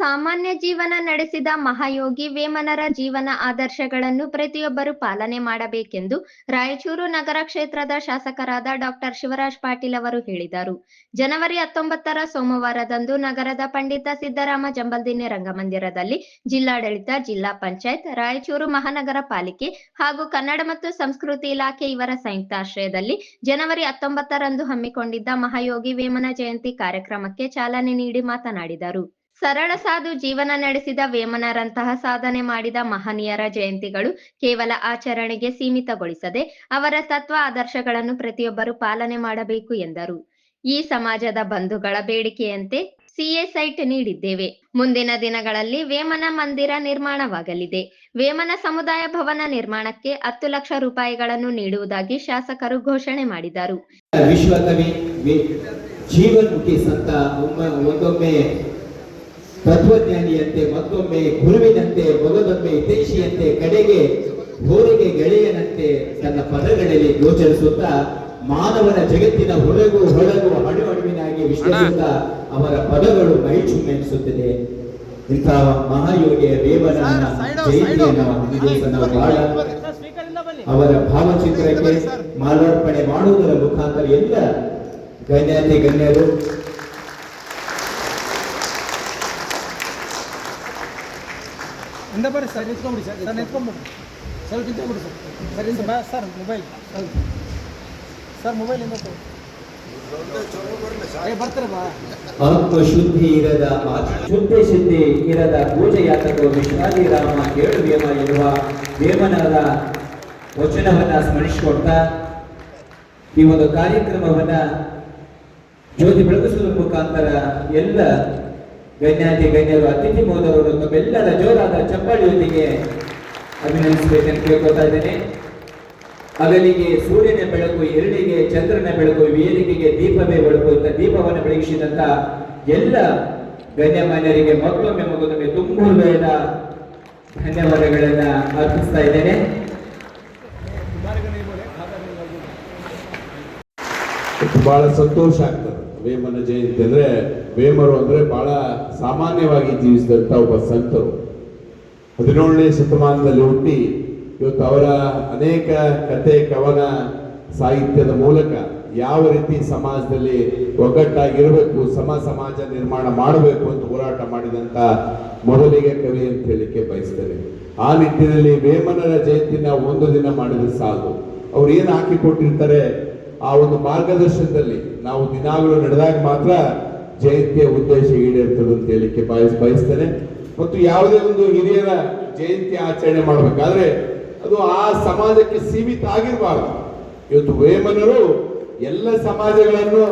ಸಾಮಾನ್ಯ ಜೀವನ ನಡೆಸಿದ ಮಹಾಯೋಗಿ ವೇಮನರ ಜೀವನ ಆದರ್ಶಗಳನ್ನು ಪ್ರತಿಯೊಬ್ಬರು ಪಾಲನೆ ಮಾಡಬೇಕೆಂದು ರಾಯಚೂರು ನಗರ ಕ್ಷೇತ್ರದ ಶಾಸಕರಾದ ಡಾಕ್ಟರ್ ಶಿವರಾಜ್ ಪಾಟೀಲ್ ಅವರು ಹೇಳಿದರು. ಜನವರಿ ಹತ್ತೊಂಬತ್ತರ ಸೋಮವಾರದಂದು ನಗರದ ಪಂಡಿತ ಸಿದ್ದರಾಮ ಜಂಬಲ್ದಿನಿ ರಂಗಮಂದಿರದಲ್ಲಿ ಜಿಲ್ಲಾಡಳಿತ, ಜಿಲ್ಲಾ ಪಂಚಾಯತ್, ರಾಯಚೂರು ಮಹಾನಗರ ಪಾಲಿಕೆ ಹಾಗೂ ಕನ್ನಡ ಮತ್ತು ಸಂಸ್ಕೃತಿ ಇಲಾಖೆ ಇವರ ಸಂಯುಕ್ತಾಶ್ರಯದಲ್ಲಿ ಜನವರಿ ಹತ್ತೊಂಬತ್ತರಂದು ಹಮ್ಮಿಕೊಂಡಿದ್ದ ಮಹಾಯೋಗಿ ವೇಮನ ಜಯಂತಿ ಕಾರ್ಯಕ್ರಮಕ್ಕೆ ಚಾಲನೆ ನೀಡಿ ಮಾತನಾಡಿದರು. ಸರಳ ಸಾಧು ಜೀವನ ನಡೆಸಿದ ವೇಮನರಂತಹ ಸಾಧನೆ ಮಾಡಿದ ಮಹನೀಯರ ಜಯಂತಿಗಳು ಕೇವಲ ಆಚರಣೆಗೆ ಸೀಮಿತಗೊಳಿಸದೆ ಅವರ ತತ್ವ ಆದರ್ಶಗಳನ್ನು ಪ್ರತಿಯೊಬ್ಬರು ಪಾಲನೆ ಮಾಡಬೇಕು ಎಂದರು. ಈ ಸಮಾಜದ ಬಂಧುಗಳ ಬೇಡಿಕೆಯಂತೆ ಸಿಎ ಸೈಟ್ ನೀಡಿದ್ದೇವೆ. ಮುಂದಿನ ದಿನಗಳಲ್ಲಿ ವೇಮನ ಮಂದಿರ ನಿರ್ಮಾಣವಾಗಲಿದೆ. ವೇಮನ ಸಮುದಾಯ ಭವನ ನಿರ್ಮಾಣಕ್ಕೆ ಹತ್ತು ಲಕ್ಷ ರೂಪಾಯಿಗಳನ್ನು ನೀಡುವುದಾಗಿ ಶಾಸಕರು ಘೋಷಣೆ ಮಾಡಿದರು. ವಿಶ್ವಕವಿ ಜೀವನ್ಮುಖಿ ಸಂತ ಒಮ್ಮೆ, ಒಂದೊಮ್ಮೆ ತತ್ವಜ್ಞಾನಿಯಂತೆ ಮತ್ತೊಮ್ಮೆ ಗುರುವಿನಂತೆ ಮೊದಲೊಮ್ಮೆ ಹಿತೈಷಿಯಂತೆ ಕಡೆಗೆ ಹೋರಿಗೆ ಗೆಳೆಯನಂತೆ ತನ್ನ ಪದಗಳಲ್ಲಿ ಗೋಚರಿಸುತ್ತಾ ಮಾನವನ ಜಗತ್ತಿನ ಹೊರಗು ಹೊಳಗು ಹಣು ಅಣುವಿನಾಗಿ ವಿಶ್ಲೇಷಿಸುತ್ತಾ ಅವರ ಪದಗಳು ಮೈ ಚುಮ್ಮೆನಿಸುತ್ತದೆ ಇಂತಹ ಮಹಾಯೋಗಿಯ ರೇವನ ಜಯಂತಿಯನ್ನು ಈ ದಿವಸ ನಾವು ಬಹಳ ಅವರ ಭಾವಚಿತ್ರಕ್ಕೆ ಮಾಲಾರ್ಪಣೆ ಮಾಡುವುದರ ಮುಖಾಂತರ ಎಲ್ಲ ಗಣ್ಯಾತಿ ಗಣ್ಯರು ಇಂದ ಬರ್ರಿ ಸರ್ ನಿಂತ್ಕೊಂಬಿಡಿ ಸರ್ ಸರ್ ನಿಂತ್ಕೊಂಬಿಡಿ ಸ್ವಲ್ಪ ನಿಂತ್ಕೊಂಬಿಡಿ ಸರ್ ಸರ್ ಇಂದ ಬಾ ಸರ್ ಮೊಬೈಲ್ ಸರ್ ಮೊಬೈಲ್ ಇಂದ ತಗೋ. ಏ ಬರ್ತಾರೆ ಬಾ ಆತ್ಮ ಶುದ್ಧಿ ಇರದ ಶುದ್ಧಿ ಸಿದ್ಧಿ ಇರದ ಪೂಜೆಯಾತಕ ವಿಶ್ವಾದಿ ರಾಮ ಕೇಳು ವೇಮ ಎನ್ನುವ ವೇಮನರ ವಚನವನ್ನ ಸ್ಮರಿಸಿಕೊಡ್ತಾ ಈ ಒಂದು ಕಾರ್ಯಕ್ರಮವನ್ನ ಜ್ಯೋತಿ ಬೆಳಗಿಸುವ ಮುಖಾಂತರ ಎಲ್ಲ ಗಣ್ಯಾತಿ, ಗಣ್ಯರು, ಅತಿಥಿ ಮೋದವರು ತಮ್ಮೆಲ್ಲರ ಜೋರಾದ ಚಪ್ಪಾಳಿಯೊಂದಿಗೆ ಅಭಿನಂದಿಸಬೇಕೆಂದು ಕೇಳ್ಕೊತಾ ಇದ್ದೇನೆ. ಹಗಲಿಗೆ ಸೂರ್ಯನ ಬೆಳಕು ಎರಡಿಗೆ ಚಂದ್ರನ ಬೆಳಕು, ವೇದಿಕೆಗೆ ದೀಪವೇ ಬೆಳಕು ಅಂತ ದೀಪವನ್ನು ಬೆಳಗಿಸಿದಂತ ಎಲ್ಲ ಗಣ್ಯಮಾನ್ಯರಿಗೆ ಮತ್ತೊಮ್ಮೆ ಮಗದೊಮ್ಮೆ ತುಂಬ ಹೃದಯದ ಧನ್ಯವಾದಗಳನ್ನ ಅರ್ಪಿಸ್ತಾ ಇದ್ದೇನೆ. ಬಹಳ ಸಂತೋಷ ಆಗ್ತದೆ. ವೇಮನ ಜಯಂತಿ ಅಂದ್ರೆ ವೇಮರು ಅಂದ್ರೆ ಬಹಳ ಸಾಮಾನ್ಯವಾಗಿ ಜೀವಿಸಿದಂಥ ಒಬ್ಬ ಸಂತರು. ಹದಿನೇಳನೇ ಶತಮಾನದಲ್ಲಿ ಹುಟ್ಟಿ ಇವತ್ತು ಅವರ ಅನೇಕ ಕತೆ ಕವನ, ಸಾಹಿತ್ಯದ ಮೂಲಕ ಯಾವ ರೀತಿ ಸಮಾಜದಲ್ಲಿ ಒಗ್ಗಟ್ಟಾಗಿರಬೇಕು, ಸಮ ಸಮಾಜ ನಿರ್ಮಾಣ ಮಾಡಬೇಕು ಅಂತ ಹೋರಾಟ ಮಾಡಿದಂತ ಮೊದಲಿಗೆ ಕವಿ ಅಂತ ಹೇಳಿಕೆ ಬಯಸ್ತೇನೆ. ಆ ನಿಟ್ಟಿನಲ್ಲಿ ವೇಮನರ ಜಯಂತಿನ ಒಂದು ದಿನ ಮಾಡಿದ್ರೆ ಸಾಲು ಅವ್ರು ಏನು ಹಾಕಿಕೊಟ್ಟಿರ್ತಾರೆ ಆ ಒಂದು ಮಾರ್ಗದರ್ಶನದಲ್ಲಿ ನಾವು ದಿನಾಗಲೂ ನಡೆದಾಗ ಮಾತ್ರ ಜಯಂತಿಯ ಉದ್ದೇಶ ಈಡೇರ್ತದೆ ಅಂತ ಹೇಳಿಕ್ಕೆ ಬಯಸ್ ಬಯಸ್ತೇನೆ. ಮತ್ತು ಯಾವುದೇ ಒಂದು ಹಿರಿಯರ ಜಯಂತಿ ಆಚರಣೆ ಮಾಡಬೇಕಾದ್ರೆ ಅದು ಆ ಸಮಾಜಕ್ಕೆ ಸೀಮಿತ ಆಗಿರಬಾರದು. ಇವತ್ತು ವೇಮನರು ಎಲ್ಲ ಸಮಾಜಗಳನ್ನು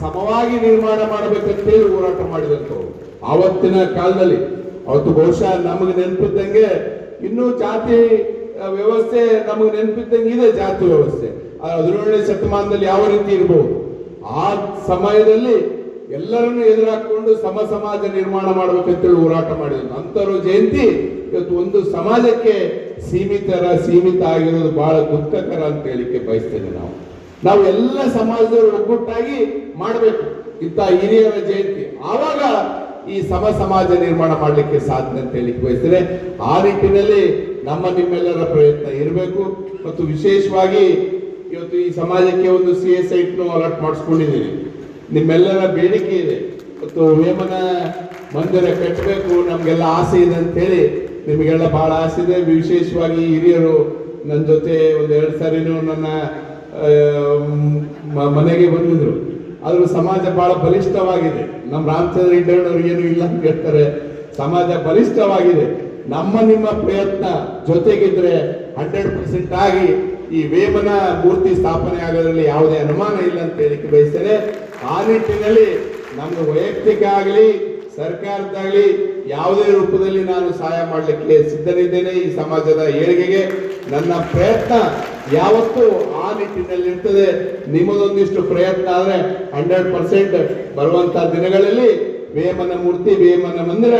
ಸಮವಾಗಿ ನಿರ್ಮಾಣ ಮಾಡಬೇಕಂತೇಳಿ ಹೋರಾಟ ಮಾಡಿದಂಥವ್ರು. ಆವತ್ತಿನ ಕಾಲದಲ್ಲಿ, ಅವತ್ತು ಬಹುಶಃ ನಮಗೆ ನೆನಪಿದ್ದಂಗೆ ಇನ್ನೂ ಜಾತಿ ವ್ಯವಸ್ಥೆ ನಮಗೆ ನೆನಪಿದ್ದಂಗೆ ಇದೆ ಜಾತಿ ವ್ಯವಸ್ಥೆ. ಹದಿನೇಳನೇ ಶತಮಾನದಲ್ಲಿ ಯಾವ ರೀತಿ ಇರಬಹುದು ಆ ಸಮಯದಲ್ಲಿ ಎಲ್ಲರನ್ನು ಎದುರಾಕೊಂಡು ಸಮ ಸಮಾಜ ನಿರ್ಮಾಣ ಮಾಡ್ಬೇಕಂತೇಳಿ ಹೋರಾಟ ಮಾಡಿದ್ರು. ಅಂತರು ಜಯಂತಿ ಇವತ್ತು ಒಂದು ಸಮಾಜಕ್ಕೆ ಸೀಮಿತರ ಸೀಮಿತ ಆಗಿರೋದು ಬಹಳ ದುಃಖಕರ ಅಂತ ಹೇಳಿಕ್ಕೆ ಬಯಸ್ತೇನೆ ನಾವು. ನಾವು ಎಲ್ಲ ಸಮಾಜದವರು ಒಗ್ಗಟ್ಟಾಗಿ ಮಾಡಬೇಕು. ಇಂಥ ಹಿರಿಯರ ಜಯಂತಿ. ಆವಾಗ ಈ ಸಮ ಸಮಾಜ ನಿರ್ಮಾಣ ಮಾಡಲಿಕ್ಕೆ ಸಾಧ್ಯ ಅಂತ ಹೇಳಿಕ್ಕೆ ಬಯಸ್ತೇನೆ. ಆ ನಿಟ್ಟಿನಲ್ಲಿ ನಮ್ಮ ನಿಮ್ಮೆಲ್ಲರ ಪ್ರಯತ್ನ ಇರಬೇಕು. ಮತ್ತು ವಿಶೇಷವಾಗಿ ಇವತ್ತು ಈ ಸಮಾಜಕ್ಕೆ ಒಂದು ಸಿ ಎಸ್ ಐಟ್ನು ಅಲರ್ಟ್ ಮಾಡಿಸ್ಕೊಂಡಿದ್ದೀನಿ. ನಿಮ್ಮೆಲ್ಲರ ಬೇಡಿಕೆ ಇದೆ. ಮತ್ತು ವೇಮನ ಮಂದಿರ ಕಟ್ಟಬೇಕು, ನಮಗೆಲ್ಲ ಆಸೆ ಇದೆ ಅಂತ ಹೇಳಿ ನಿಮಗೆಲ್ಲ ಬಹಳ ಆಸೆ ಇದೆ. ವಿಶೇಷವಾಗಿ ಹಿರಿಯರು ನನ್ನ ಜೊತೆ ಒಂದು ಎರಡು ಸಾರಿನೂ ನನ್ನ ಮನೆಗೆ ಬಂದಿದ್ರು. ಆದರೂ ಸಮಾಜ ಬಹಳ ಬಲಿಷ್ಠವಾಗಿದೆ. ನಮ್ಮ ರಾಮಚಂದ್ರ ಇಡ್ಡಣ್ಣವ್ರು ಏನು ಇಲ್ಲ ಅಂತ ಹೇಳ್ತಾರೆ. ಸಮಾಜ ಬಲಿಷ್ಠವಾಗಿದೆ. ನಮ್ಮ ನಿಮ್ಮ ಪ್ರಯತ್ನ ಜೊತೆಗಿದ್ರೆ ಹಂಡ್ರೆಡ್ ಪರ್ಸೆಂಟ್ ಆಗಿ ಈ ವೇಮನ ಮೂರ್ತಿ ಸ್ಥಾಪನೆ ಆಗೋದ್ರಲ್ಲಿ ಯಾವುದೇ ಅನುಮಾನ ಇಲ್ಲ ಅಂತ ಹೇಳಿಕ್ಕೆ ಬಯಸ್ತೇನೆ. ಆ ನಿಟ್ಟಿನಲ್ಲಿ ನಮ್ಮ ವೈಯಕ್ತಿಕ ಆಗಲಿ ಸರ್ಕಾರದಾಗಲಿ ಯಾವುದೇ ರೂಪದಲ್ಲಿ ನಾನು ಸಹಾಯ ಮಾಡಲಿಕ್ಕೆ ಸಿದ್ಧನಿದ್ದೇನೆ ಈ ಸಮಾಜದ ಏಳಿಗೆಗೆ. ನನ್ನ ಪ್ರಯತ್ನ ಯಾವತ್ತೂ ಆ ನಿಟ್ಟಿನಲ್ಲಿ ಇರ್ತದೆ. ನಿಮ್ಮದೊಂದಿಷ್ಟು ಪ್ರಯತ್ನ ಆದರೆ ಹಂಡ್ರೆಡ್ ಪರ್ಸೆಂಟ್ ಬರುವಂತ ದಿನಗಳಲ್ಲಿ ವೇಮನ ಮೂರ್ತಿ, ವೇಮನ ಮಂದಿರ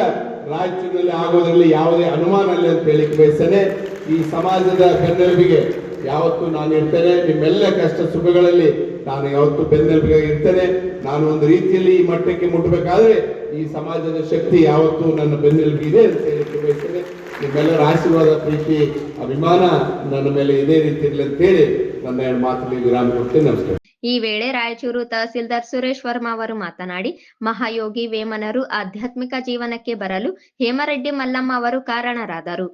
ರಾಯಚೂರಿನಲ್ಲಿ ಆಗೋದ್ರಲ್ಲಿ ಯಾವುದೇ ಅನುಮಾನ ಇಲ್ಲ ಅಂತ ಹೇಳಿಕ್ಕೆ ಬಯಸ್ತೇನೆ. ಈ ಸಮಾಜದ ಬೆನ್ನೆಲುಬಿಗೆ ಯಾವತ್ತೂ ನಾನು ಇರ್ತೇನೆ, ನಿಮ್ಮೆಲ್ಲ ಕಷ್ಟ ಸುಖಗಳಲ್ಲಿ ನಾನು ಯಾವತ್ತು ಬೆನ್ನೆಲುಬಿಗಾಗಿ ಇರ್ತೇನೆ. ನಾನು ಒಂದು ರೀತಿಯಲ್ಲಿ ಈ ಮಟ್ಟಕ್ಕೆ ಮುಟ್ಟಬೇಕಾದ್ರೆ ಈ ಸಮಾಜದ ಶಕ್ತಿ ಯಾವತ್ತು ನನ್ನ ಬೆನ್ನೆಲುಬಿದೆ ಅಂತ ಹೇಳಿ ಬಯಸ್ತೇನೆ. ನಿಮ್ಮೆಲ್ಲರ ಆಶೀರ್ವಾದ, ಪ್ರೀತಿ, ಅಭಿಮಾನ ನನ್ನ ಮೇಲೆ ಇದೇ ರೀತಿ ಇರಲಿ ಅಂತೇಳಿ ನನ್ನ ಎರಡು ಮಾತಲ್ಲಿ ವಿರಾಮ ಕೊಡ್ತೇನೆ. ನಮಸ್ಕಾರ. ಈ ವೇಳೆ ರಾಯಚೂರು ತಹಸೀಲ್ದಾರ್ ಸುರೇಶ್ ವರ್ಮಾ ಅವರು ಮಾತನಾಡಿ, ಮಹಾಯೋಗಿ ವೇಮನರು ಆಧ್ಯಾತ್ಮಿಕ ಜೀವನಕ್ಕೆ ಬರಲು ಹೇಮರೆಡ್ಡಿ ಮಲ್ಲಮ್ಮ ಅವರು ಕಾರಣರಾದರು.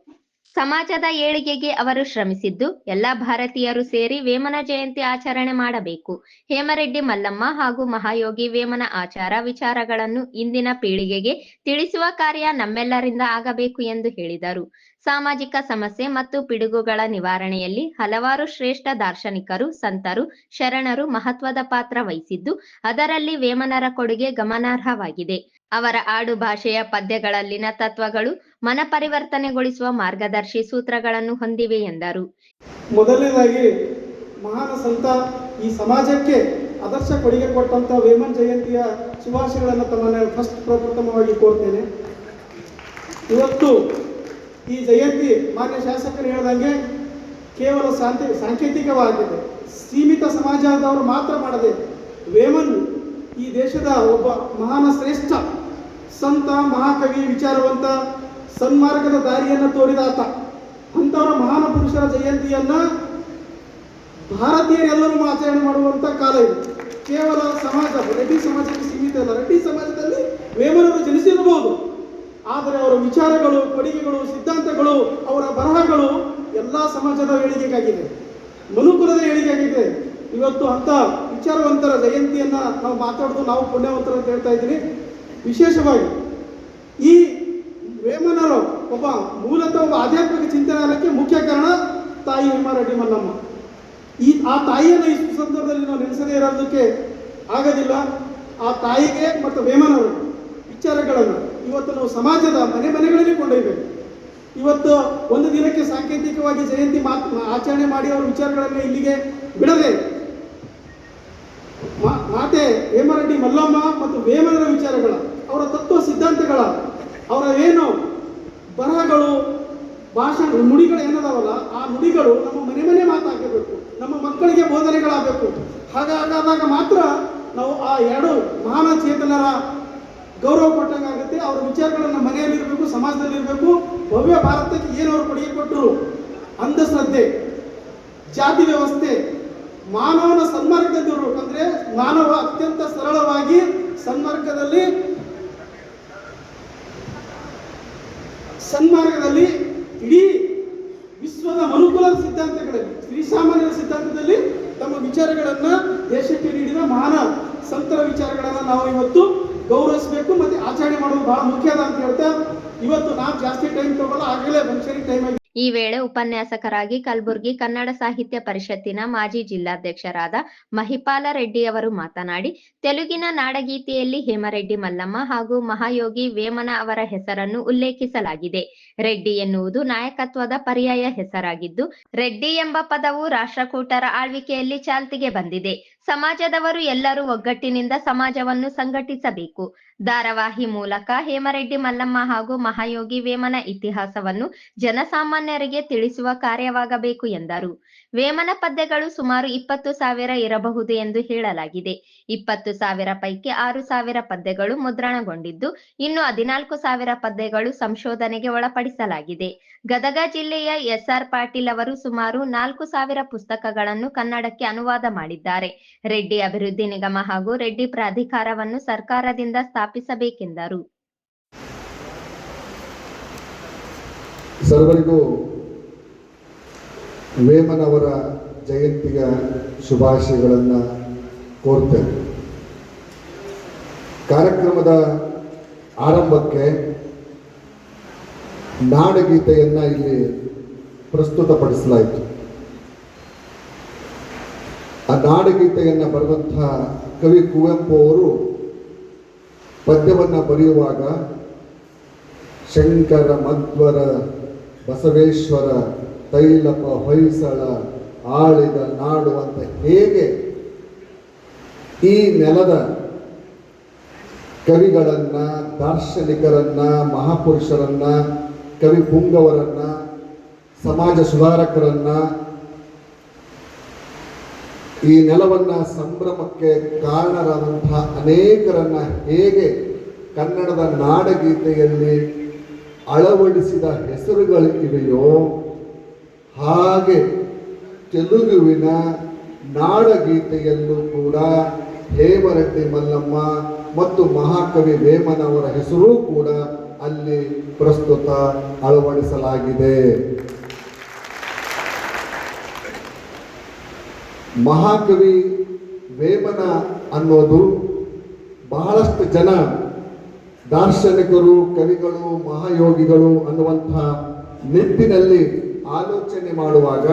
ಸಮಾಜದ ಏಳಿಗೆಗೆ ಅವರು ಶ್ರಮಿಸಿದ್ದು ಎಲ್ಲ ಭಾರತೀಯರು ಸೇರಿ ವೇಮನ ಜಯಂತಿ ಆಚರಣೆ ಮಾಡಬೇಕು. ಹೇಮರೆಡ್ಡಿ ಮಲ್ಲಮ್ಮ ಹಾಗೂ ಮಹಾಯೋಗಿ ವೇಮನ ಆಚಾರ ವಿಚಾರಗಳನ್ನು ಇಂದಿನ ಪೀಳಿಗೆಗೆ ತಿಳಿಸುವ ಕಾರ್ಯ ನಮ್ಮೆಲ್ಲರಿಂದ ಆಗಬೇಕು ಎಂದು ಹೇಳಿದರು. ಸಾಮಾಜಿಕ ಸಮಸ್ಯೆ ಮತ್ತು ಪಿಡುಗುಗಳ ನಿವಾರಣೆಯಲ್ಲಿ ಹಲವಾರು ಶ್ರೇಷ್ಠ ದಾರ್ಶನಿಕರು, ಸಂತರು, ಶರಣರು ಮಹತ್ವದ ಪಾತ್ರ ವಹಿಸಿದ್ದು, ಅದರಲ್ಲಿ ವೇಮನರ ಕೊಡುಗೆ ಗಮನಾರ್ಹವಾಗಿದೆ. ಅವರ ಆಡು ಭಾಷೆಯ ಪದ್ಯಗಳಲ್ಲಿನ ತತ್ವಗಳು ಮನಪರಿವರ್ತನೆಗೊಳಿಸುವ ಮಾರ್ಗದರ್ಶಿ ಸೂತ್ರಗಳನ್ನು ಹೊಂದಿವೆ ಎಂದರು. ಮೊದಲನೇದಾಗಿ, ಮಹಾನ ಸಂತ ಈ ಸಮಾಜಕ್ಕೆ ಆದರ್ಶ ಕೊಡುಗೆ ಕೊಟ್ಟಂತ ವೇಮನ್ ಜಯಂತಿಯ ಶುಭಾಶಯಗಳನ್ನು ತಮ್ಮನ್ನು ಫಸ್ಟ್ ಪ್ರಪ್ರಥಮವಾಗಿ ಕೋರ್ತೇನೆ. ಇವತ್ತು ಈ ಜಯಂತಿ ಮಾನ್ಯ ಶಾಸಕರು ಹೇಳ್ದಂಗೆ ಕೇವಲ ಸಾಂತಿ, ಸಾಂಕೇತಿಕವಾಗಿದೆ. ಸೀಮಿತ ಸಮಾಜದವರು ಮಾತ್ರ ಮಾಡದೆ ವೇಮನ್ ಈ ದೇಶದ ಒಬ್ಬ ಮಹಾನ ಶ್ರೇಷ್ಠ ಸಂತ, ಮಹಾಕವಿ, ವಿಚಾರವಂತ, ಸನ್ಮಾರ್ಗದ ದಾರಿಯನ್ನು ತೋರಿದಾತ ಅಂಥವರ ಮಹಾನ ಪುರುಷರ ಜಯಂತಿಯನ್ನ ಭಾರತೀಯರೆಲ್ಲರೂ ಆಚರಣೆ ಮಾಡುವಂತ ಕಾಲ ಇದು. ಕೇವಲ ಸಮಾಜ, ರೆಡ್ಡಿ ಸಮಾಜಕ್ಕೆ ಸೀಮಿತ ಅಲ್ಲ. ರೆಡ್ಡಿ ಸಮಾಜದಲ್ಲಿ ವೇಮನರು ಜನಿಸಿರಬಹುದು. ಆದರೆ ಅವರ ವಿಚಾರಗಳು, ಕೊಡುಗೆಗಳು, ಸಿದ್ಧಾಂತಗಳು, ಅವರ ಬರಹಗಳು ಎಲ್ಲ ಸಮಾಜದ ಏಳಿಗೆಗಾಗಿದೆ. ಮನುಕುಲದ ಏಳಿಗೆಯಾಗಿದೆ ಇವತ್ತು ಅಂತ ವಿಚಾರವಂತರ ಜಯಂತಿಯನ್ನ ನಾವು ಮಾತಾಡೋದು ನಾವು ಪುಣ್ಯವಂತರ ಅಂತ ಹೇಳ್ತಾ ಇದ್ದೀನಿ. ವಿಶೇಷವಾಗಿ ಈ ವೇಮನರು ಒಬ್ಬ ಮೂಲತಃ ಒಬ್ಬ ಆಧ್ಯಾತ್ಮಿಕ ಚಿಂತನಾಲಯಕ್ಕೆ ಮುಖ್ಯ ಕಾರಣ ತಾಯಿ ಹೇಮಾರೆಡ್ಡಿ ಮಲ್ಲಮ್ಮ. ಈ, ಆ ತಾಯಿಯನ್ನು ಈ ಸಂದರ್ಭದಲ್ಲಿ ನಾವು ನೆನೆಸದೇ ಇರೋದಕ್ಕೆ ಆಗೋದಿಲ್ಲ. ಆ ತಾಯಿಗೆ ಮತ್ತು ವೇಮನರು ವಿಚಾರಗಳನ್ನು ಇವತ್ತು ನಾವು ಸಮಾಜದ ಮನೆ ಮನೆಗಳಲ್ಲಿ ಕೊಂಡೊಯ್ಬೇಕು. ಇವತ್ತು ಒಂದು ದಿನಕ್ಕೆ ಸಾಂಕೇತಿಕವಾಗಿ ಜಯಂತಿ ಮಾತ್ ಆಚರಣೆ ಮಾಡಿ ಅವರ ವಿಚಾರಗಳನ್ನು ಇಲ್ಲಿಗೆ ಬಿಡದೆ, ಮಾ- ಮಾತೆ ಹೇಮರೆಡ್ಡಿ ಮಲ್ಲಮ್ಮ ಮತ್ತು ವೇಮನರ ವಿಚಾರಗಳ, ಅವರ ತತ್ವ ಸಿದ್ಧಾಂತಗಳ, ಅವರ ಏನು ಬರಹಗಳು ಭಾಷಣ ನುಡಿಗಳು ಏನದಾವಲ್ಲ, ಆ ನುಡಿಗಳು ನಮ್ಮ ಮನೆ ಮನೆ ಮಾತಾಗಬೇಕು, ನಮ್ಮ ಮಕ್ಕಳಿಗೆ ಬೋಧನೆಗಳಾಗಬೇಕು. ಹಾಗಾದಾಗ ಮಾತ್ರ ನಾವು ಆ ಎರಡು ಮಹಾನ ಚೇತನರ ಗೌರವ ಕೊಟ್ಟಂಗಾಗುತ್ತೆ ಅವರ ವಿಚಾರಗಳನ್ನು ಮನೆಯಲ್ಲಿರಬೇಕು, ಸಮಾಜದಲ್ಲಿರಬೇಕು. ಭವ್ಯ ಭಾರತಕ್ಕೆ ಏನು ಅವರು ಕೊಡುಗೆ ಕೊಟ್ಟರು? ಅಂಧಶ್ರದ್ಧೆ, ಜಾತಿ ವ್ಯವಸ್ಥೆ, ಮಾನವನ ಸನ್ಮಾರ್ಗದಲ್ಲಿರ್ಬೇಕು ಅಂದ್ರೆ ಮಾನವ ಅತ್ಯಂತ ಸರಳವಾಗಿ ಸನ್ಮಾರ್ಗದಲ್ಲಿ ಸನ್ಮಾರ್ಗದಲ್ಲಿ ಇಡೀ ವಿಶ್ವದ ಮನುಕುಲದ ಸಿದ್ಧಾಂತಗಳಲ್ಲಿ ಶ್ರೀಸಾಮಾನ್ಯರ ಸಿದ್ಧಾಂತದಲ್ಲಿ ತಮ್ಮ ವಿಚಾರಗಳನ್ನ ದೇಶಕ್ಕೆ ನೀಡಿದ ಮಹಾನ ಸಂತರ ವಿಚಾರಗಳನ್ನ ನಾವು ಇವತ್ತು ಗೌರವಿಸಬೇಕು, ಮತ್ತೆ ಆಚರಣೆ ಮಾಡೋದು ಬಹಳ ಮುಖ್ಯದ ಅಂತ ಹೇಳ್ತಾ ಇವತ್ತು ನಾವು ಜಾಸ್ತಿ ಟೈಮ್ ತಗೊಲ್ಲ ಆಗಲೇ ಬಂಕ್ಷರಿ ಟೈಮ್ ಈ ವೇಳೆ ಉಪನ್ಯಾಸಕರಾಗಿ ಕಲಬುರಗಿ ಕನ್ನಡ ಸಾಹಿತ್ಯ ಪರಿಷತ್ತಿನ ಮಾಜಿ ಜಿಲ್ಲಾಧ್ಯಕ್ಷರಾದ ಮಹಿಪಾಲ ರೆಡ್ಡಿ ಅವರು ಮಾತನಾಡಿ, ತೆಲುಗಿನ ನಾಡಗೀತೆಯಲ್ಲಿ ಹೇಮರೆಡ್ಡಿ ಮಲ್ಲಮ್ಮ ಹಾಗೂ ಮಹಾಯೋಗಿ ವೇಮನ ಅವರ ಹೆಸರನ್ನು ಉಲ್ಲೇಖಿಸಲಾಗಿದೆ. ರೆಡ್ಡಿ ಎನ್ನುವುದು ನಾಯಕತ್ವದ ಪರ್ಯಾಯ ಹೆಸರಾಗಿದ್ದು, ರೆಡ್ಡಿ ಎಂಬ ಪದವು ರಾಷ್ಟ್ರಕೂಟರ ಆಳ್ವಿಕೆಯಲ್ಲಿ ಚಾಲ್ತಿಗೆ ಬಂದಿದೆ. ಸಮಾಜದವರು ಎಲ್ಲರೂ ಒಗ್ಗಟ್ಟಿನಿಂದ ಸಮಾಜವನ್ನು ಸಂಘಟಿಸಬೇಕು. ಧಾರಾವಾಹಿ ಮೂಲಕ ಹೇಮರೆಡ್ಡಿ ಮಲ್ಲಮ್ಮ ಹಾಗೂ ಮಹಾಯೋಗಿ ವೇಮನ ಇತಿಹಾಸವನ್ನು ಜನಸಾಮಾನ್ಯರಿಗೆ ತಿಳಿಸುವ ಕಾರ್ಯವಾಗಬೇಕು ಎಂದರು. ವೇಮನ ಪದ್ಯಗಳು ಸುಮಾರು ಇಪ್ಪತ್ತು ಸಾವಿರ ಇರಬಹುದು ಎಂದು ಹೇಳಲಾಗಿದೆ. ಇಪ್ಪತ್ತು ಸಾವಿರ ಪೈಕಿ ಆರು ಸಾವಿರ ಪದ್ಯಗಳು ಮುದ್ರಣಗೊಂಡಿದ್ದು, ಇನ್ನು ಹದಿನಾಲ್ಕು ಸಾವಿರ ಪದ್ಯಗಳು ಸಂಶೋಧನೆಗೆ ಒಳಪಡಿಸಲಾಗಿದೆ. ಗದಗ ಜಿಲ್ಲೆಯ ಎಸ್ಆರ್ ಪಾಟೀಲ್ ಅವರು ಸುಮಾರು ನಾಲ್ಕು ಸಾವಿರ ಪುಸ್ತಕಗಳನ್ನು ಕನ್ನಡಕ್ಕೆ ಅನುವಾದ ಮಾಡಿದ್ದಾರೆ. ರೆಡ್ಡಿ ಅಭಿವೃದ್ಧಿ ನಿಗಮ ಹಾಗೂ ರೆಡ್ಡಿ ಪ್ರಾಧಿಕಾರವನ್ನು ಸರ್ಕಾರದಿಂದ ಸ್ಥಾಪಿಸಬೇಕೆಂದರು. ಸರ್ವರಿಗೂ ಅವರ ಜಯಂತಿಯ ಶುಭಾಶಯಗಳನ್ನು ಕೋರ್ತೇನೆ. ಕಾರ್ಯಕ್ರಮದ ಆರಂಭಕ್ಕೆ ನಾಡಗೀತೆಯನ್ನು ಇಲ್ಲಿ ಪ್ರಸ್ತುತಪಡಿಸಲಾಯಿತು. ಆ ನಾಡಗೀತೆಯನ್ನು ಬರೆದಂತಹ ಕವಿ ಕುವೆಂಪು ಅವರು ಪದ್ಯವನ್ನು ಬರೆಯುವಾಗ, ಶಂಕರ, ಮಧ್ವರ, ಬಸವೇಶ್ವರ, ತೈಲಪ, ಹೊಯ್ಸಳ, ಆಳಿದ, ನಾಡು ಅಂತ ಹೇಗೆ ಈ ನೆಲದ ಕವಿಗಳನ್ನು, ದಾರ್ಶನಿಕರನ್ನು, ಮಹಾಪುರುಷರನ್ನ ಕವಿ ಪುಂಗವರನ್ನ, ಸಮಾಜ ಸುಧಾರಕರನ್ನ, ಈ ನೆಲವನ್ನ ಸಂಭ್ರಮಕ್ಕೆ ಕಾರಣರಾದಂತಹ ಅನೇಕರನ್ನ ಹೇಗೆ ಕನ್ನಡದ ನಾಡಗೀತೆಯಲ್ಲಿ ಅಳವಡಿಸಿದ ಹೆಸರುಗಳು ಇವೆಯೋ ಹಾಗೆ ತೆಲುಗುವಿನ ನಾಡಗೀತೆಯಲ್ಲೂ ಕೂಡ ಹೇಮರೆಡ್ಡಿ ಮಲ್ಲಮ್ಮ ಮತ್ತು ಮಹಾಕವಿ ವೇಮನವರ ಹೆಸರು ಕೂಡ ಅಲ್ಲಿ ಪ್ರಸ್ತುತ ಅಳವಡಿಸಲಾಗಿದೆ. ಮಹಾಕವಿ ವೇಮನ ಅನ್ನೋದು ಬಹಳಷ್ಟು ಜನ ದಾರ್ಶನಿಕರು, ಕವಿಗಳು, ಮಹಾಯೋಗಿಗಳು ಅನ್ನುವಂಥ ನಿಟ್ಟಿನಲ್ಲಿ ಆಲೋಚನೆ ಮಾಡುವಾಗ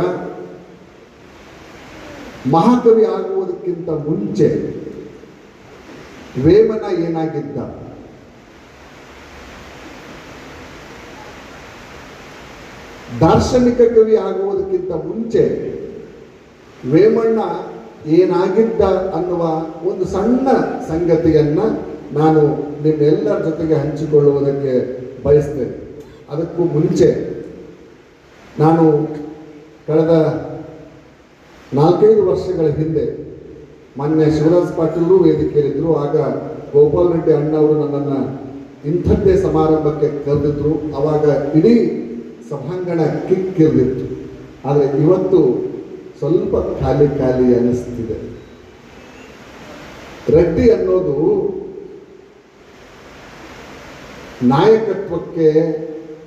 ಮಹಾಕವಿ ಆಗುವುದಕ್ಕಿಂತ ಮುಂಚೆ ವೇಮನ ಏನಾಗಿದ್ದ? ದಾರ್ಶನಿಕ ಕವಿ ಆಗುವುದಕ್ಕಿಂತ ಮುಂಚೆ ವೇಮಣ್ಣ ಏನಾಗಿದ್ದ ಅನ್ನುವ ಒಂದು ಸಣ್ಣ ಸಂಗತಿಯನ್ನು ನಾನು ನಿಮ್ಮೆಲ್ಲರ ಜೊತೆಗೆ ಹಂಚಿಕೊಳ್ಳುವುದಕ್ಕೆ ಬಯಸ್ತೇನೆ. ಅದಕ್ಕೂ ಮುಂಚೆ ನಾನು ಕಳೆದ ನಾಲ್ಕೈದು ವರ್ಷಗಳ ಹಿಂದೆ ಮಾನ್ಯ ಶಿವರಾಜ್ ಪಾಟೀಲರು ವೇದಿಕೆಯಲ್ಲಿದ್ದರು. ಆಗ ಗೋಪಾಲ್ ರೆಡ್ಡಿ ಅಣ್ಣವರು ನನ್ನನ್ನು ಇಂಥದ್ದೇ ಸಮಾರಂಭಕ್ಕೆ ಕರೆದಿದ್ರು. ಅವಾಗ ಇಡೀ ಸಭಾಂಗಣ ಕಿಕ್ಕಿರ್ದಿತ್ತು ಆದರೆ ಇವತ್ತು ಸ್ವಲ್ಪ ಖಾಲಿ ಖಾಲಿ ಅನಿಸ್ತಿದೆ ರೆಡ್ಡಿ ಅನ್ನೋದು ನಾಯಕತ್ವಕ್ಕೆ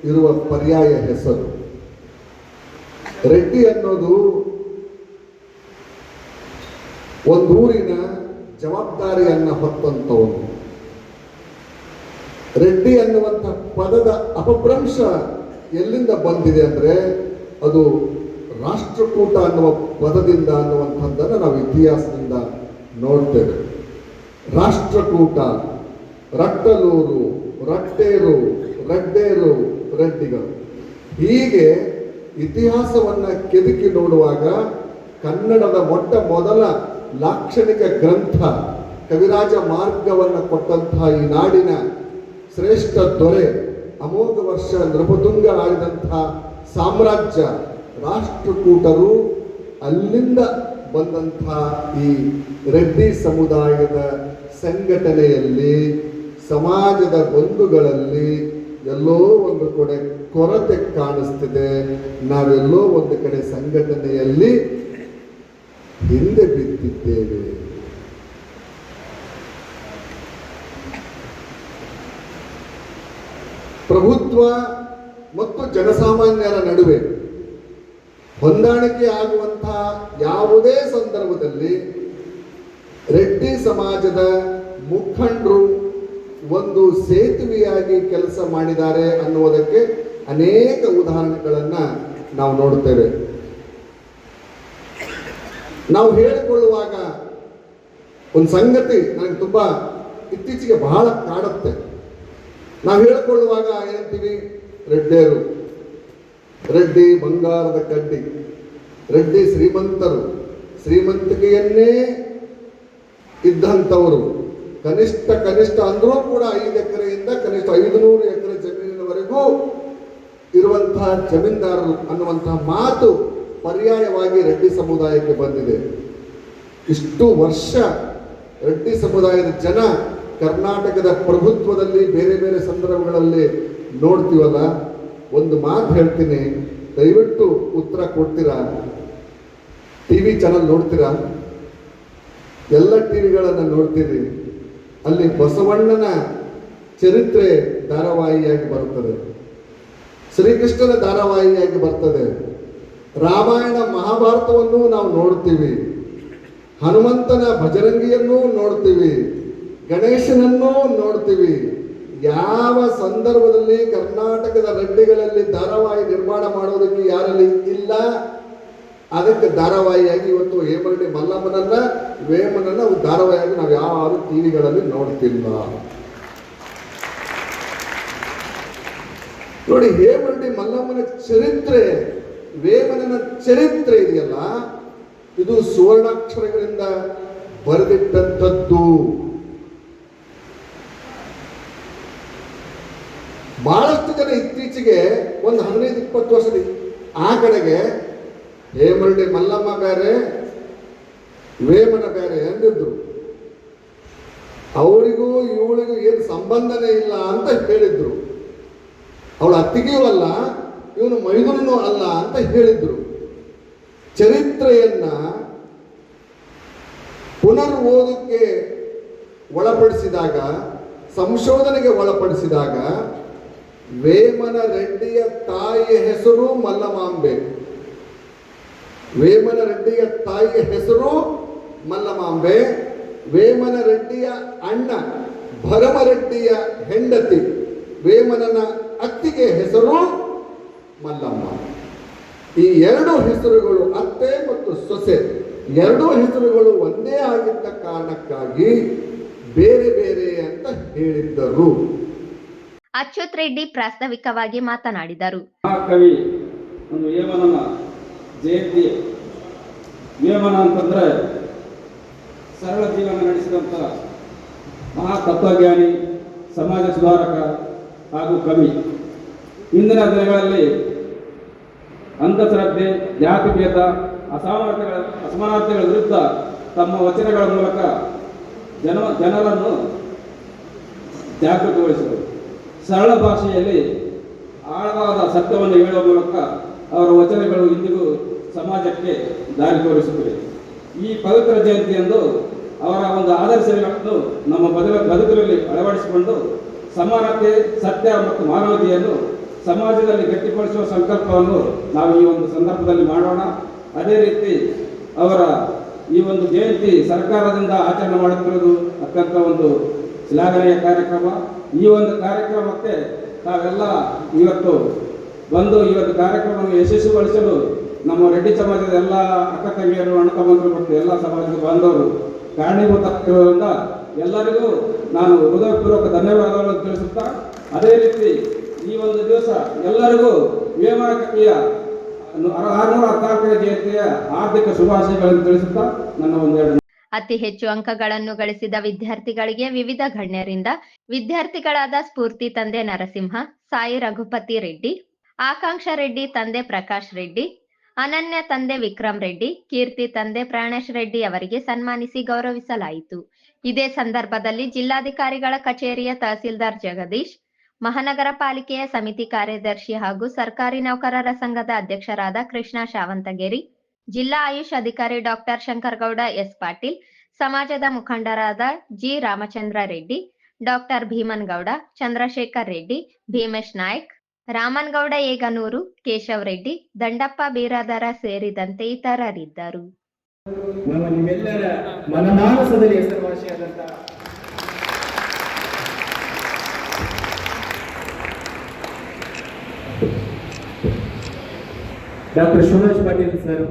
ಇರುವ ಪರ್ಯಾಯ ಹೆಸರು. ರೆಡ್ಡಿ ಅನ್ನೋದು ಒಂದೂರಿನ ಜವಾಬ್ದಾರಿಯನ್ನು ಹೊತ್ತಂತವನು. ರೆಡ್ಡಿ ಅನ್ನುವಂಥ ಪದದ ಅಪಭ್ರಂಶ ಎಲ್ಲಿಂದ ಬಂದಿದೆ ಅಂದ್ರೆ ಅದು ರಾಷ್ಟ್ರಕೂಟ ಅನ್ನುವ ಪದದಿಂದ ಅನ್ನುವಂಥದ್ದನ್ನು ನಾವು ಇತಿಹಾಸದಿಂದ ನೋಡ್ತೇವೆ. ರಾಷ್ಟ್ರಕೂಟ ರಟ್ಟಲೂರು ರಟ್ಟೇರು ರಡ್ಡೇರು ರೆಡ್ಡಿಗಳು ಹೀಗೆ ಇತಿಹಾಸವನ್ನ ಕೆದಕಿ ನೋಡುವಾಗ ಕನ್ನಡದ ಮೊಟ್ಟ ಮೊದಲ ಲಾಕ್ಷಣಿಕ ಗ್ರಂಥ ಕವಿರಾಜ ಮಾರ್ಗವನ್ನು ಕೊಟ್ಟಂತಹ ಈ ನಾಡಿನ ಶ್ರೇಷ್ಠ ದೊರೆ ಅಮೋಘ ವರ್ಷ ನೃಪತುಂಗ ಆಳಿದಂತಹ ಸಾಮ್ರಾಜ್ಯ ರಾಷ್ಟ್ರಕೂಟರು ಅಲ್ಲಿಂದ ಬಂದಂಥ ಈ ರೆಡ್ಡಿ ಸಮುದಾಯದ ಸಂಘಟನೆಯಲ್ಲಿ, ಸಮಾಜದ ಬಂಧುಗಳಲ್ಲಿ ಎಲ್ಲೋ ಒಂದು ಕಡೆ ಕೊರತೆ ಕಾಣಿಸ್ತಿದೆ. ನಾವೆಲ್ಲೋ ಒಂದು ಕಡೆ ಸಂಘಟನೆಯಲ್ಲಿ ಹಿಂದೆ ಬಿದ್ದಿದ್ದೇವೆ. ಪ್ರಭುತ್ವ ಮತ್ತು ಜನಸಾಮಾನ್ಯರ ನಡುವೆ ಹೊಂದಾಣಿಕೆ ಆಗುವಂತಹ ಯಾವುದೇ ಸಂದರ್ಭದಲ್ಲಿ ರೆಡ್ಡಿ ಸಮಾಜದ ಮುಖಂಡರು ಒಂದು ಸೇತುವೆಯಾಗಿ ಕೆಲಸ ಮಾಡಿದ್ದಾರೆ ಅನ್ನುವುದಕ್ಕೆ ಅನೇಕ ಉದಾಹರಣೆಗಳನ್ನು ನಾವು ನೋಡುತ್ತೇವೆ. ನಾವು ಹೇಳಿಕೊಳ್ಳುವಾಗ ಒಂದು ಸಂಗತಿ ನನಗೆ ತುಂಬಾ ಇತ್ತೀಚೆಗೆ ಬಹಳ ಕಾಡುತ್ತೆ. ನಾವು ಹೇಳಿಕೊಳ್ಳುವಾಗ ಏನಂತೀವಿ? ರೆಡ್ಡೇರು. ರೆಡ್ಡಿ ಬಂಗಾರದ ಕಡ್ಡಿ. ರೆಡ್ಡಿ ಶ್ರೀಮಂತರು. ಶ್ರೀಮಂತಿಕೆಯನ್ನೇ ಇದ್ದಂಥವರು. ಕನಿಷ್ಠ ಕನಿಷ್ಠ ಅಂದರೂ ಕೂಡ ಐದು ಎಕರೆಯಿಂದ ಕನಿಷ್ಠ ಐದು ನೂರು ಎಕರೆ ಜಮೀನಿನವರೆಗೂ ಇರುವಂತಹ ಜಮೀನ್ದಾರರು ಅನ್ನುವಂತಹ ಮಾತು ಪರ್ಯಾಯವಾಗಿ ರೆಡ್ಡಿ ಸಮುದಾಯಕ್ಕೆ ಬಂದಿದೆ. ಇಷ್ಟು ವರ್ಷ ರೆಡ್ಡಿ ಸಮುದಾಯದ ಜನ ಕರ್ನಾಟಕದ ಪ್ರಭುತ್ವದಲ್ಲಿ ಬೇರೆ ಬೇರೆ ಸಂದರ್ಭಗಳಲ್ಲಿ ನೋಡ್ತೀವಲ್ಲ, ಒಂದು ಮಾತು ಹೇಳ್ತೀನಿ. ದಯವಿಟ್ಟು ಉತ್ತರ ಕೊಡ್ತೀರಾ? ಟಿ ವಿ ಚಾನಲ್ ನೋಡ್ತೀರಾ? ಎಲ್ಲ ಟಿ ವಿಗಳನ್ನು ನೋಡ್ತೀರಿ. ಅಲ್ಲಿ ಬಸವಣ್ಣನ ಚರಿತ್ರೆ ಧಾರಾವಾಹಿಯಾಗಿ ಬರುತ್ತದೆ. ಶ್ರೀಕೃಷ್ಣನ ಧಾರಾವಾಹಿಯಾಗಿ ಬರ್ತದೆ. ರಾಮಾಯಣ ಮಹಾಭಾರತವನ್ನು ನಾವು ನೋಡ್ತೀವಿ. ಹನುಮಂತನ ಭಜರಂಗಿಯನ್ನೂ ನೋಡ್ತೀವಿ. ಗಣೇಶನನ್ನೂ ನೋಡ್ತೀವಿ. ಯಾವ ಸಂದರ್ಭದಲ್ಲಿ ಕರ್ನಾಟಕದ ರೆಡ್ಡಿಗಳಲ್ಲಿ ಧಾರಾವಾಹಿ ನಿರ್ಮಾಣ ಮಾಡೋದಕ್ಕೆ ಯಾರಲ್ಲಿ ಇಲ್ಲ, ಅದಕ್ಕೆ ಧಾರಾವಾಹಿಯಾಗಿ ಇವತ್ತು ಹೇಮರಡಿ ಮಲ್ಲಮ್ಮನನ್ನ, ವೇಮನನ್ನ ಧಾರಾವಾಹಿಯಾಗಿ ನಾವು ಯಾರು ಟಿವಿಗಳಲ್ಲಿ ನೋಡ್ತಿಲ್ಲ. ನೋಡಿ ಹೇಮರಡಿ ಮಲ್ಲಮ್ಮನ ಚರಿತ್ರೆ, ವೇಮನನ ಚರಿತ್ರೆ ಇದೆಯಲ್ಲ, ಇದು ಸುವರ್ಣಾಕ್ಷರಗಳಿಂದ ಬರೆದಿಟ್ಟಂಥದ್ದು. ಬಹಳಷ್ಟು ಜನ ಇತ್ತೀಚೆಗೆ ಒಂದು ಹದಿನೈದು, ಇಪ್ಪತ್ತು ವರ್ಷದ ಆ ಕಡೆಗೆ ಹೇಮರಡಿ ಮಲ್ಲಮ್ಮ ಬೇರೆ, ವೇಮನ ಬೇರೆ ಅಂದಿದ್ರು ಅವರಿಗೂ ಇವಳಿಗೂ ಏನು ಸಂಬಂಧನೇ ಇಲ್ಲ ಅಂತ ಹೇಳಿದ್ರು. ಅವಳ ಅತ್ತಿಗೆಯೂ ಅಲ್ಲ ಇವನು ಮೈದುನೂ ಅಲ್ಲ ಅಂತ ಹೇಳಿದ್ರು. ಚರಿತ್ರೆಯನ್ನ ಪುನರ್ ಓದಕ್ಕೆ ಒಳಪಡಿಸಿದಾಗ, ಸಂಶೋಧನೆಗೆ ಒಳಪಡಿಸಿದಾಗ ವೇಮನ ರೆಡ್ಡಿಯ ತಾಯಿಯ ಹೆಸರು ಮಲ್ಲಮಾಂಬೆ. ವೇಮನ ರೆಡ್ಡಿಯ ತಾಯಿಯ ಹೆಸರು ಮಲ್ಲಮಾಂಬೆ. ವೇಮನ ರೆಡ್ಡಿಯ ಅಣ್ಣ ಭರಮರೆಡ್ಡಿಯ ಹೆಂಡತಿ. ವೇಮನನ ಅತ್ತಿಗೆ ಹೆಸರು ಮಲ್ಲಮ್ಮ. ಈ ಎರಡು ಹೆಸರುಗಳು ಅತ್ತೆ ಮತ್ತು ಸೊಸೆ. ಎರಡೂ ಹೆಸರುಗಳು ಒಂದೇ ಆಗಿದ್ದ ಕಾರಣಕ್ಕಾಗಿ ಬೇರೆ ಬೇರೆ ಅಂತ ಹೇಳಿದ್ದರು. ಅಚ್ಯುತ್ ರೆಡ್ಡಿ ಪ್ರಾಸ್ತಾವಿಕವಾಗಿ ಮಾತನಾಡಿದರು. ಮಹಾಕವಿ ಒಂದು ವೇಮನನ ಜಯಂತಿ. ವೇಮನ ಅಂತಂದ್ರೆ ಸರಳ ಜೀವನ ನಡೆಸಿದಂಥ ಮಹಾ ತತ್ವಜ್ಞಾನಿ ಸಮಾಜ ಸುಧಾರಕ ಹಾಗೂ ಕವಿ. ಇಂದಿನ ದಿನಗಳಲ್ಲಿ ಅಂಧಶ್ರದ್ಧೆ ಜಾತಿ ಭೇದ ಅಸಮಾನತೆಗಳ ಅಸಮಾನತೆಗಳ ವಿರುದ್ಧ ತಮ್ಮ ವಚನಗಳ ಮೂಲಕ ಜನ ಜನರನ್ನು ಜಾಗೃತಗೊಳಿಸಿದರು. ಸರಳ ಭಾಷೆಯಲ್ಲಿ ಆಳವಾದ ಸತ್ಯವನ್ನು ಹೇಳುವ ಮೂಲಕ ಅವರ ವಚನಗಳು ಇಂದಿಗೂ ಸಮಾಜಕ್ಕೆ ದಾರಿ ತೋರಿಸುತ್ತಿವೆ. ಈ ಪವಿತ್ರ ಜಯಂತಿಯಂದು ಅವರ ಒಂದು ಆದರ್ಶಗಳನ್ನು ನಮ್ಮ ಬದುಕ ಬದುಕಿನಲ್ಲಿ ಅಳವಡಿಸಿಕೊಂಡು ಸಮಾನತೆ, ಸತ್ಯ ಮತ್ತು ಮಾನವತೆಯನ್ನು ಸಮಾಜದಲ್ಲಿ ಗಟ್ಟಿಪಡಿಸುವ ಸಂಕಲ್ಪವನ್ನು ನಾವು ಈ ಒಂದು ಸಂದರ್ಭದಲ್ಲಿ ಮಾಡೋಣ. ಅದೇ ರೀತಿ ಅವರ ಈ ಒಂದು ಜಯಂತಿ ಸರ್ಕಾರದಿಂದ ಆಚರಣೆ ಮಾಡುತ್ತಿರುವುದು ಅತ್ಯಂತ ಒಂದು ಶ್ಲಾಘನೀಯ ಕಾರ್ಯಕ್ರಮ. ಈ ಒಂದು ಕಾರ್ಯಕ್ರಮಕ್ಕೆ ತಾವೆಲ್ಲ ಇವತ್ತು ಬಂದು ಇವತ್ತು ಕಾರ್ಯಕ್ರಮವನ್ನು ಯಶಸ್ವಿಗೊಳಿಸಲು ನಮ್ಮ ರೆಡ್ಡಿ ಸಮಾಜದ ಎಲ್ಲ ಅಕ್ಕ ತಂಗಿಯರು ಅಣ್ಣ ತಮ್ಮಂದರು ಮತ್ತು ಎಲ್ಲ ಸಮಾಜದ ಬಾಂಧವರು ಕಾರಣೀಭೂತರಾಗಿರುವುದರಿಂದ ಎಲ್ಲರಿಗೂ ನಾನು ಹೃದಯಪೂರ್ವಕ ಧನ್ಯವಾದಗಳನ್ನು ತಿಳಿಸುತ್ತಾ ಅದೇ ರೀತಿ ಈ ಒಂದು ದಿವಸ ಎಲ್ಲರಿಗೂ ವೇಮಾಕಿಯ ಆರುನೂರ ಹದಿನಾಲ್ಕನೇ ಜಯಂತಿಯ ಆರ್ಥಿಕ ಶುಭಾಶಯಗಳನ್ನು ತಿಳಿಸುತ್ತಾ ನನ್ನ ಒಂದೆರಡು ಅತಿ ಹೆಚ್ಚು ಅಂಕಗಳನ್ನು ಗಳಿಸಿದ ವಿದ್ಯಾರ್ಥಿಗಳಿಗೆ ವಿವಿಧ ಗಣ್ಯರಿಂದ ವಿದ್ಯಾರ್ಥಿಗಳಾದ ಸ್ಫೂರ್ತಿ ತಂದೆ ನರಸಿಂಹ, ಸಾಯಿ ರಘುಪತಿ ರೆಡ್ಡಿ, ಆಕಾಂಕ್ಷ ರೆಡ್ಡಿ ತಂದೆ ಪ್ರಕಾಶ್ ರೆಡ್ಡಿ, ಅನನ್ಯ ತಂದೆ ವಿಕ್ರಮ್ ರೆಡ್ಡಿ, ಕೀರ್ತಿ ತಂದೆ ಪ್ರಾಣೇಶ್ ರೆಡ್ಡಿ ಅವರಿಗೆ ಸನ್ಮಾನಿಸಿ ಗೌರವಿಸಲಾಯಿತು. ಇದೇ ಸಂದರ್ಭದಲ್ಲಿ ಜಿಲ್ಲಾಧಿಕಾರಿಗಳ ಕಚೇರಿಯ ತಹಸೀಲ್ದಾರ್ ಜಗದೀಶ್, ಮಹಾನಗರ ಪಾಲಿಕೆಯ ಸಮಿತಿ ಕಾರ್ಯದರ್ಶಿ ಹಾಗೂ ಸರ್ಕಾರಿ ನೌಕರರ ಸಂಘದ ಅಧ್ಯಕ್ಷರಾದ ಕೃಷ್ಣ ಶಾವಂತಗೇರಿ ಜಿಲ್ಲಾ ಆಯುಷ್ ಅಧಿಕಾರಿ ಡಾಕ್ಟರ್ ಶಂಕರಗೌಡ ಎಸ್ ಪಾಟೀಲ್, ಸಮಾಜದ ಮುಖಂಡರಾದ ಜಿ ರಾಮಚಂದ್ರ ರೆಡ್ಡಿ, ಡಾಕ್ಟರ್ ಭೀಮನ್ಗೌಡ, ಚಂದ್ರಶೇಖರ್ ರೆಡ್ಡಿ, ಭೀಮೇಶ್ ನಾಯ್ಕ್, ರಾಮನ್ಗೌಡ ಏಗನೂರು, ಕೇಶವ್ ರೆಡ್ಡಿ, ದಂಡಪ್ಪ ಬೀರಾದರ ಸೇರಿದಂತೆ ಇತರರಿದ್ದರು. Doctor Shivraj Patil sir